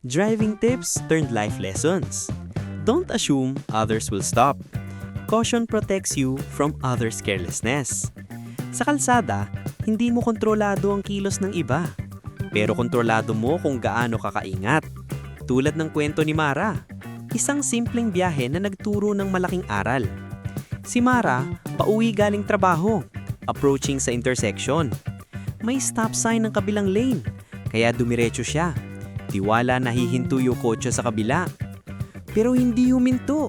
Driving tips turned life lessons. Don't assume others will stop. Caution protects you from others' carelessness. Sa kalsada, hindi mo kontrolado ang kilos ng iba. Pero kontrolado mo kung gaano ka kaingat. Tulad ng kwento ni Mara, isang simpleng biyahe na nagturo ng malaking aral. Si Mara, pauwi galing trabaho, approaching sa intersection. May stop sign ng kabilang lane, kaya dumiretso siya. Tiwala na hihinto yung kotse sa kabila. Pero hindi huminto.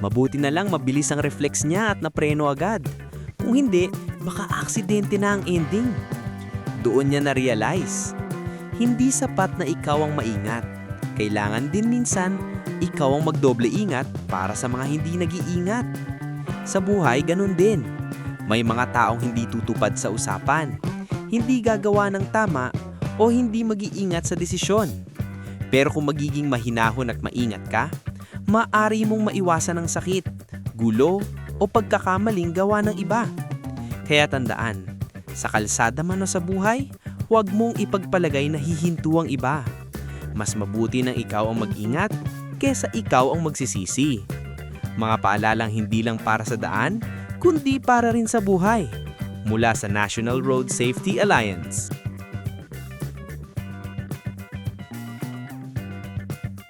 Mabuti na lang mabilis ang reflex niya at napreno agad. Kung hindi, baka aksidente na ang ending. Doon niya na-realize. Hindi sapat na ikaw ang maingat. Kailangan din minsan, ikaw ang magdoble ingat para sa mga hindi nag-iingat. Sa buhay, ganun din. May mga taong hindi tutupad sa usapan, hindi gagawa ng tama, o hindi mag-iingat sa desisyon. Pero kung magiging mahinahon at maingat ka, maari mong maiwasan ang sakit, gulo, o pagkakamaling gawa ng iba. Kaya tandaan, sa kalsada man o sa buhay, huwag mong ipagpalagay na hihinto ang iba. Mas mabuti nang ikaw ang mag-ingat kesa ikaw ang magsisisi. Mga paalalang hindi lang para sa daan, kundi para rin sa buhay. Mula sa National Road Safety Alliance.